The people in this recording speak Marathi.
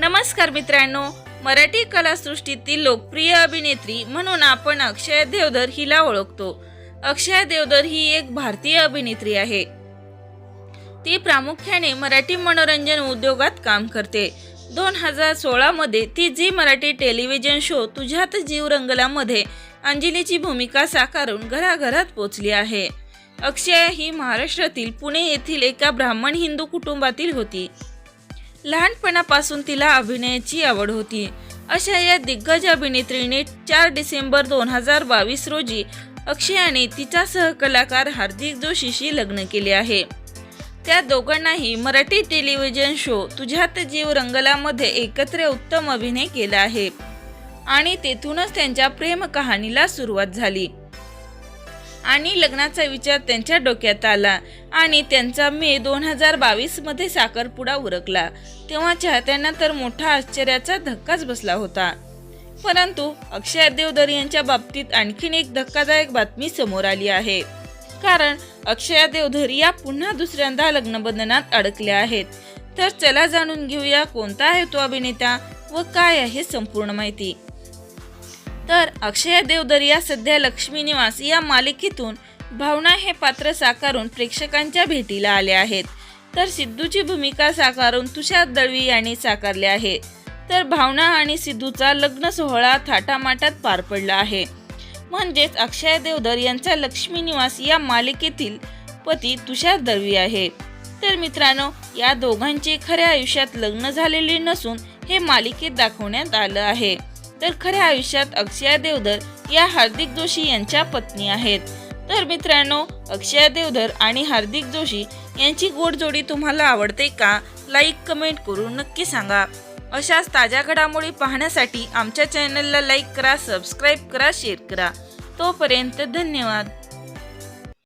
नमस्कार मित्रांनो मराठी कलासृष्टीतील लोकप्रिय अभिनेत्री म्हणून आपण अक्षय देवधर हिला ओळखतो. अक्षय देवधर ही एक भारतीय अभिनेत्री आहे. ती प्रामुख्याने मराठी मनोरंजन उद्योगात काम करते. दोन हजार सोळामध्ये ती झी मराठी टेलिव्हिजन शो तुझ्यात जीव रंगलामध्ये अंजलीची भूमिका साकारून घराघरात पोचली आहे. अक्षय ही महाराष्ट्रातील पुणे येथील एका ब्राह्मण हिंदू कुटुंबातील होती. लहानपणापासून तिला अभिनयाची आवड होती. अशा या दिग्गज अभिनेत्रीने चार डिसेंबर दोन हजार बावीस रोजी अक्षयाने तिचा सहकलाकार हार्दिक जोशीशी लग्न केले आहे. त्या दोघांनाही मराठी टेलिव्हिजन शो तुझ्यात जीव रंगलामध्ये एकत्र उत्तम अभिनय केला आहे. आणि तेथूनच त्यांच्या प्रेम कहाणीला सुरुवात झाली. आणि लग्नाचा विचार त्यांच्या डोक्यात आला आणि त्यांचा मे दोन हजार बावीसमध्ये साखरपुडा उरकला. तेव्हा चाहत्यांना तर मोठा आश्चर्याचा धक्काच बसला होता. परंतु अक्षय देवधर यांच्या बाबतीत आणखीन एक धक्कादायक बातमी समोर आली आहे. कारण अक्षय देवधर या पुन्हा दुसऱ्यांदा लग्नबंधनात अडकल्या आहेत. तर चला जाणून घेऊया कोणता आहे तो अभिनेता व काय आहे संपूर्ण माहिती. तर अक्षय देवदरिया या सध्या लक्ष्मी निवास या मालिकेतून भावना हे पात्र साकारून प्रेक्षकांच्या भेटीला आले आहेत. तर सिद्धूची भूमिका साकारून तुषार दळवी यांनी साकारले आहे. तर भावना आणि सिद्धूचा लग्न सोहळा थाटामाटात पार पडला आहे. म्हणजेच अक्षय देवधर यांचा लक्ष्मी निवास या मालिकेतील पती तुषार दळवी आहे. तर मित्रांनो या दोघांचे खऱ्या आयुष्यात लग्न झालेले नसून हे मालिकेत दाखवण्यात आलं आहे. तर खऱ्या आयुष्यात अक्षया देवधर या हार्दिक जोशी यांच्या पत्नी आहेत. तर मित्रांनो अक्षया देवधर आणि हार्दिक जोशी यांची गोडजोडी तुम्हाला आवडते का? लाईक कमेंट करून नक्की सांगा. अशाच ताज्या घडामोडी पाहण्यासाठी आमच्या चॅनलला लाईक करा सबस्क्राईब करा शेअर करा. तोपर्यंत धन्यवाद.